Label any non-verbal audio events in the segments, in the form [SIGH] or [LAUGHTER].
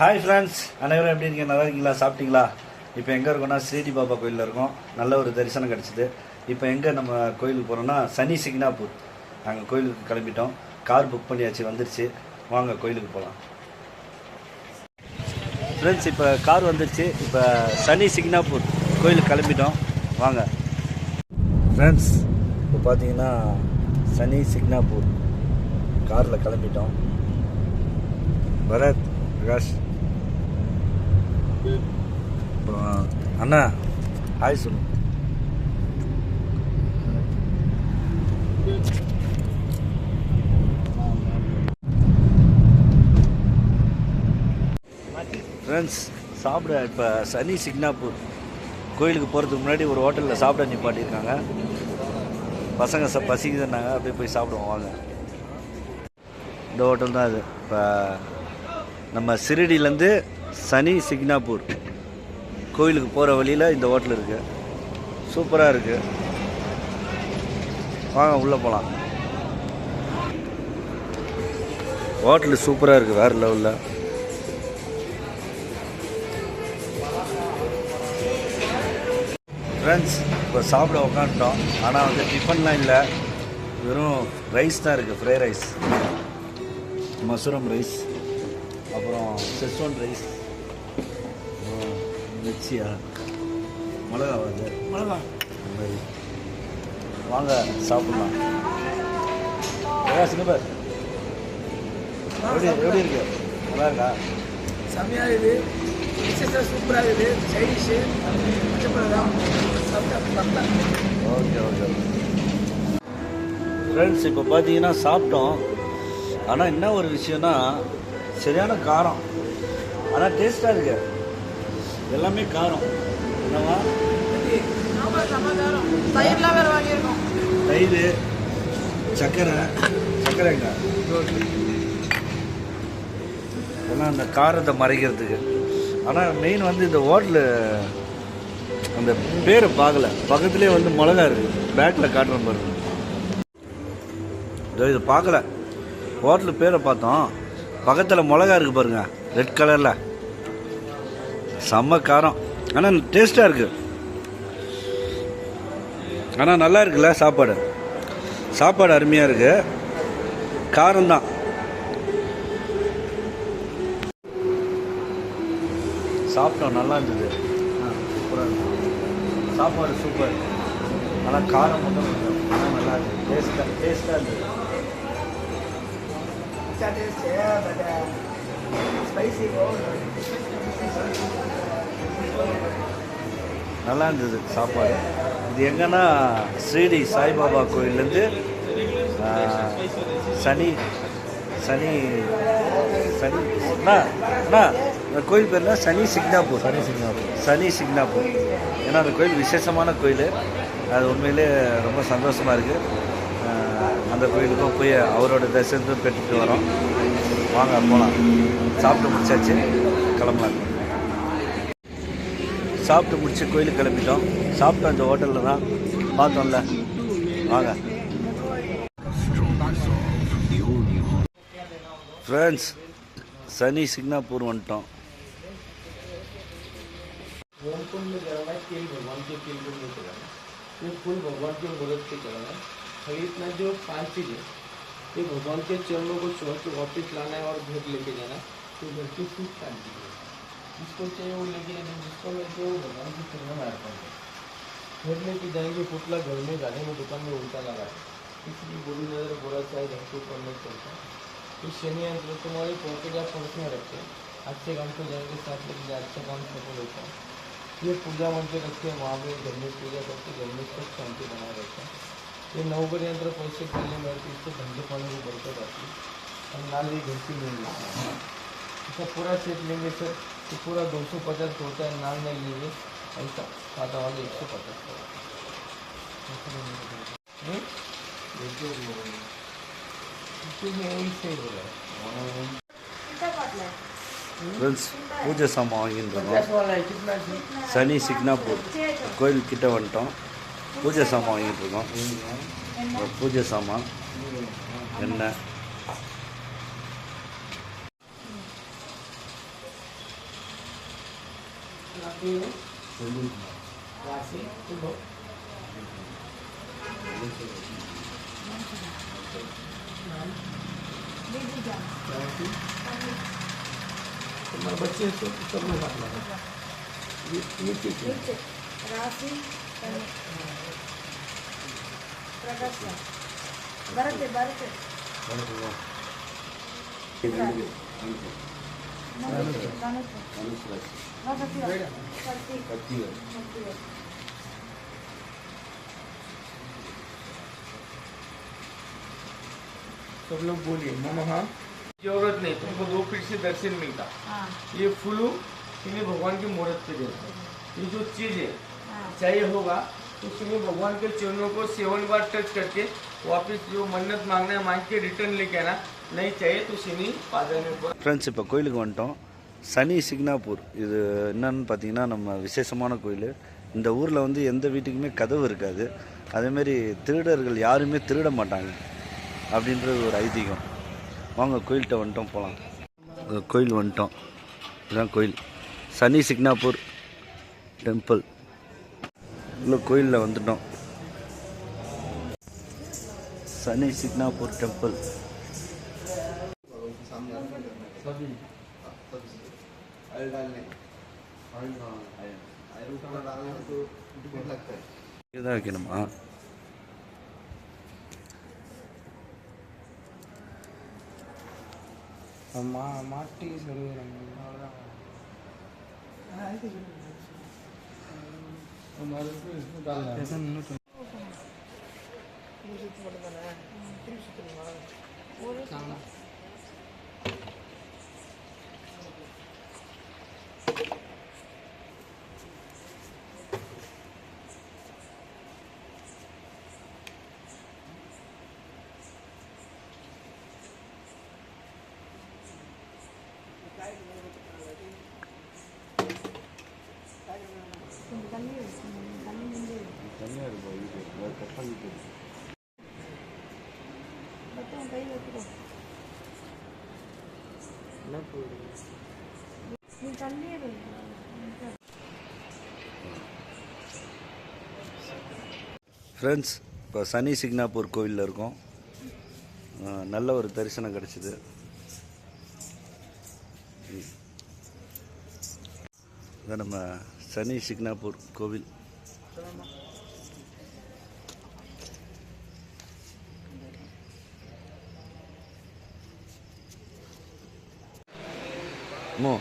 Hi friends அனைவரும் எப்படி இருக்கீங்க? நல்லா இருக்கீங்களா? சாப்பிட்டீங்களா? இப்போ எங்கே இருக்கோம்னா ஸ்ரீடி பாபா கோயிலில் இருக்கோம். நல்ல ஒரு தரிசனம் கிடச்சிது. இப்போ எங்கே நம்ம கோயிலுக்கு போகிறோம்னா சனி சிக்னாப்பூர் நாங்கள் கோயிலுக்கு கிளம்பிட்டோம். கார் புக் பண்ணியாச்சு வந்துருச்சு. வாங்க கோயிலுக்கு போகலாம் ஃப்ரெண்ட்ஸ் இப்போ கார் வந்துருச்சு. இப்போ சனி சிக்னாப்பூர் கோயிலுக்கு கிளம்பிட்டோம். வாங்க. ஃப்ரெண்ட்ஸ் இப்போ பார்த்தீங்கன்னா சனி சிக்னாப்பூர் காரில் கிளம்பிட்டோம். பரத் பிரகாஷ். அப்புறம் அண்ணா ஹாய் சொல்லு ஃப்ரெண்ட்ஸ் சாப்பிட இப்போ சனி சிக்னாப்பூர் கோயிலுக்கு போகிறதுக்கு முன்னாடி ஒரு ஹோட்டலில் சாப்பிட நிப்பாட்டியிருக்காங்க. பசங்க ச பசிக்குதுன்னாங்க அப்படியே போய் சாப்பிடுவோம் வாங்க. இந்த ஹோட்டல் தான் இது இப்போ நம்ம சிறுடியிலேருந்து சனி சிக்னாப்பூர் கோயிலுக்கு போகிற வழியில் இந்த ஹோட்டல் இருக்குது சூப்பராக இருக்குது வாங்க உள்ளே போகலாம் ஹோட்டலு சூப்பராக இருக்குது வேறு லெவலில். ஃப்ரெண்ட்ஸ் இப்போ சாப்பிட உக்காந்துட்டோம். ஆனால் வந்து டிஃபன்லாம் இல்லை. வெறும் ரைஸ் தான் இருக்குது ஃப்ரை ரைஸ் மசுரம் ரைஸ் அப்புறம் செஸ்வன் ரைஸ் மிர்ச்சியா மிளகா வந்து மிளகா. வாங்க சாப்பிட்லாம். சிங்கப்பர் எப்படி எப்படி இருக்கு? நல்லா இருக்கா? செம்மையாக இருக்குது. டிஷ்ஷஸ்லாம் சூப்பராக இருக்குது. சைடிஷ்ஷு பச்சைப்பழம் சாப்பிட்டா ஓகே ஓகே. ஃப்ரெண்ட்ஸ் இப்போ பார்த்தீங்கன்னா சாப்பிட்டோம். ஆனால் என்ன ஒரு விஷயம்னா சரியான காரம். ஆனால் டேஸ்ட்டாக இருக்கு. எல்லாமே காரம். என்னவா தயிர் சர்க்கரை சர்க்கரைங்க எல்லாம் அந்த காரத்தை மறைக்கிறதுக்கு. ஆனால் மெயின் வந்து இந்த ஹோட்டலு அந்த பேரை பார்க்கல. பக்கத்துலேயே வந்து மிளகா இருக்குது பேக்கில் காட்டுறேன் பாருங்க இதோ இது பார்க்கல. ஹோட்டலு பேரை பார்த்தோம். பக்கத்தில் மிளகா இருக்குது பாருங்க. ரெட் கலரில் செம்ம காரம். ஆனால் டேஸ்ட்டாக இருக்குது ஆனால் நல்லா இருக்குல்ல சாப்பாடு? சாப்பாடு அருமையாக இருக்கு. காரம்தான். சாப்பிட்டோம் நல்லா இருந்தது. சூப்பராக இருந்தது சாப்பாடு சூப்பர். ஆனால் காரம் மட்டும் ஆனால் நல்லா இருந்தது டேஸ்ட்டாக டேஸ்ட்டாக இருந்தது ஸ்பைசி நல்லா இருந்தது சாப்பாடு. இது எங்கன்னா ஸ்ரீடி சாய்பாபா கோயிலேருந்து சனி சனி சனி அண்ணா அண்ணா இந்த கோயில் பேர் என்ன? சனி சிக்னாப்பூர் சனி சிக்னாப்பூர் சனி சிக்னாப்பூர் ஏன்னா அந்த கோயில் விசேஷமான கோயில். அது உண்மையிலே ரொம்ப சந்தோஷமாக இருக்குது அந்த கோயிலுக்கும் போய் அவரோட தரிசனத்தையும் பெற்றுட்டு வரோம். வாங்க போகலாம் சாப்பிட்டு முடிச்சாச்சு. கிளம்பலாம். சாப்பிட்டு முடிச்சு கோயிலுக்கு கிளம்பிட்டோம் சாப்பிட்டோம் அந்த ஹோட்டலில் தான் பார்த்தோம்ல வாங்க ஃப்ரெண்ட்ஸ் சனி சிக்னாப்பூர் வந்துட்டோம் होमकुंड में चढ़ाना है केल भगवान के केल कुंड में चढ़ाना है ये फूल भगवान के मदद से चढ़ाना है और इतना जो पांच चीज है ये भगवान के चरणों को छोड़ के वापस लाना है और भेंट लेके जाना है तो घर की सुख शांति है जिसको चाहिए वो लेके जाना जिसको लेके वो भगवान के चरणों में अर्पण है। भेंट लेके जाएँगे पुतला घर में गाने में दुकान में उल्टा लगा है। इसलिए बुरी नज़र, बुरा चाहे रंग को ऊपर नहीं चलता। तो शनि यंत्र तुम्हारे पॉकेट या पर्स में रखे अच्छे काम को जाएँगे, साथ लेके जाए अच्छा काम सफल होता है। ये पूजा मंत्र रखते हैं, वहाँ पर घर में पूजा करके घर में सुख शांति बनाए रखते हैं। ये नवगर यंत्र पैसे करने में आती इससे धंधे पाने की बरकत आती है। और नाल ये घर की लेंगे इसका पूरा सेट लेंगे, सर। तो पूरा दो सौ पचास होता है नाल नहीं लेंगे ऐसा सादा वाले एक सौ पचास का हम्म? देखिए वो बोल रहे हैं। इसमें वही सही हो रहा है ஃப்ரெண்ட்ஸ் பூஜை சாமான் வாங்கிட்டு पचास இருக்கோம் वाला है कितना जी சனி சிக்னாப்பூர் கோயில் கிட்ட வந்துட்டோம் பூஜை சாமான் வாங்கிட்டு இருக்கோம் இந்த பூஜை சாமான் எண்ணெய் राशि राशि शुभ नाम राशि तुम्हारे बच्चे सब सब लोग हाथ लगा ये ये ठीक है రాశి ప్రకాశ భరత్ భరత్ सब लोग बोलिए नमः ज़रूरत नहीं तुमको दो फीट से दर्शन मिलता। ये फूलू इन्हें भगवान की मूर्त पे देता ये जो चीज़ है चाहिए होगा तो उसमें भगवान के चरणों को सेवन बार टच करके वापस जो मन्नत मांगना है मांग के रिटर्न लेके आना ஃப்ரெண்ட்ஸ் இப்போ கோயிலுக்கு வந்துட்டோம். சனி சிக்னாப்பூர். இது என்னன்னு பார்த்தீங்கன்னா நம்ம விசேஷமான கோயில். இந்த ஊரில் வந்து எந்த வீட்டுக்குமே கதவு இருக்காது. அதேமாரி திருடர்கள் யாருமே திருட மாட்டாங்க. அப்படின்றது ஒரு ஐதீகம். வாங்க கோயில்கிட்ட வந்துட்டோம் போகலாம் கோயில் வந்துட்டோம். இதுதான் கோயில். சனி சிக்னாப்பூர் டெம்பிள். இல்லை கோயிலில் வந்துட்டோம். சனி சிக்னாப்பூர் டெம்பிள். இதுதான் வைக்கணுமா माटी கை நீ தண்ணியே ஃப்ரெண்ட்ஸ் இப்போ சனி சிக்னாப்பூர் கோவிலில் இருக்கோம். நல்ல ஒரு தரிசனம் கிடச்சிது. இதான் நம்ம சனி சிக்னாப்பூர் கோவில். மோ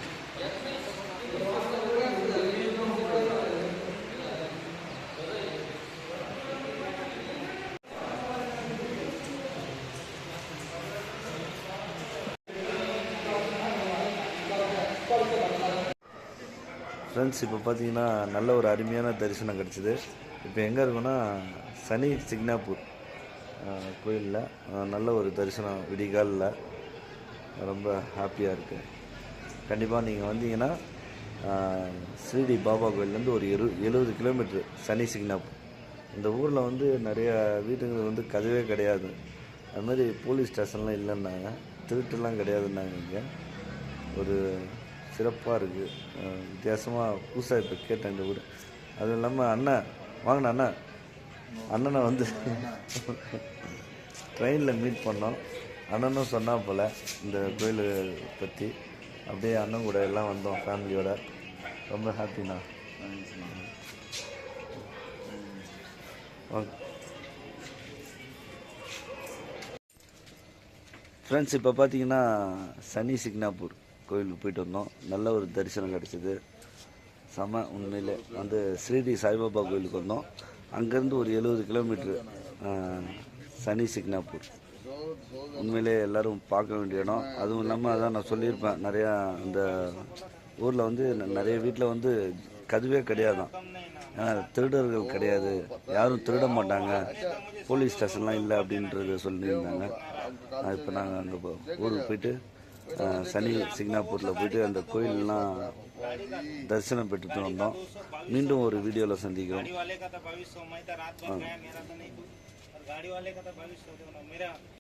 ஃப்ரெண்ட்ஸ் இப்போ பார்த்தீங்கன்னா நல்ல ஒரு அருமையான தரிசனம் கிடச்சிது. இப்போ எங்கே இருக்கோன்னா சனி சிக்னாப்பூர் கோயிலில் நல்ல ஒரு தரிசனம் விடிகாலில். ரொம்ப ஹாப்பியாக இருக்குது. கண்டிப்பாக நீங்கள் வந்தீங்கன்னா ஸ்ரீடி பாபா கோயிலேருந்து ஒரு இரு எழுபது கிலோமீட்ரு சனி சிக்னாப். இந்த ஊரில் வந்து நிறைய வீடுகள் வந்து கதவே கிடையாது. அது மாதிரி போலீஸ் ஸ்டேஷன்லாம் இல்லைன்னாங்க. திருட்டுலாம் கிடையாதுன்னாங்க இங்கே. ஒரு சிறப்பாக இருக்குது வித்தியாசமாக புதுசாக இப்போ கேட்டேன் இந்த ஊர். அதுவும் இல்லாமல் அண்ணன் வாங்கின அண்ணன் அண்ணனை வந்து [LAUGHS] ட்ரெயினில் மீட் பண்ணோம். அண்ணனும் சொன்னா போல் இந்த கோயில் பற்றி அப்படியே அண்ணன் கூட எல்லாம் வந்தோம் ஃபேமிலியோட ரொம்ப ஹாப்பிண்ணா ஃப்ரெண்ட்ஸ் இப்போ பார்த்தீங்கன்னா சனி சிக்னாப்பூர் கோயிலுக்கு போயிட்டு வந்தோம். நல்ல ஒரு தரிசனம் கிடச்சிது. செம உண்மையிலே வந்து ஸ்ரீடி சாய்பாபா கோயிலுக்கு வந்தோம். அங்கேருந்து ஒரு எழுபது கிலோமீட்ரு சனி சிக்னாப்பூர். உண்மையிலே எல்லாரும் பார்க்க வேண்டிய இடம். அதுவும் இல்லாமல் அதான் நான் சொல்லியிருப்பேன் நிறையா இந்த ஊரில் வந்து நிறைய வீட்டில் வந்து கதுவே கிடையாதான். ஏன்னா திருடர்கள் கிடையாது. யாரும் திருட மாட்டாங்க. போலீஸ் ஸ்டேஷன்லாம் இல்லை அப்படின்றத சொல்லியிருந்தாங்க. இப்போ நாங்கள் அங்கே ஊருக்கு போயிட்டு சனி சிக்னாப்பூரில் போயிட்டு அந்த கோயிலெலாம் தரிசனம் பெற்றுட்டு வந்தோம். மீண்டும் ஒரு வீடியோவில் சந்திக்கிறோம். गाड़ी वाले का तो भविष्य मैं तो रात भर गया मेरा तो नहीं कुछ और गाड़ी वाले का तो भविष्य देखो ना मेरा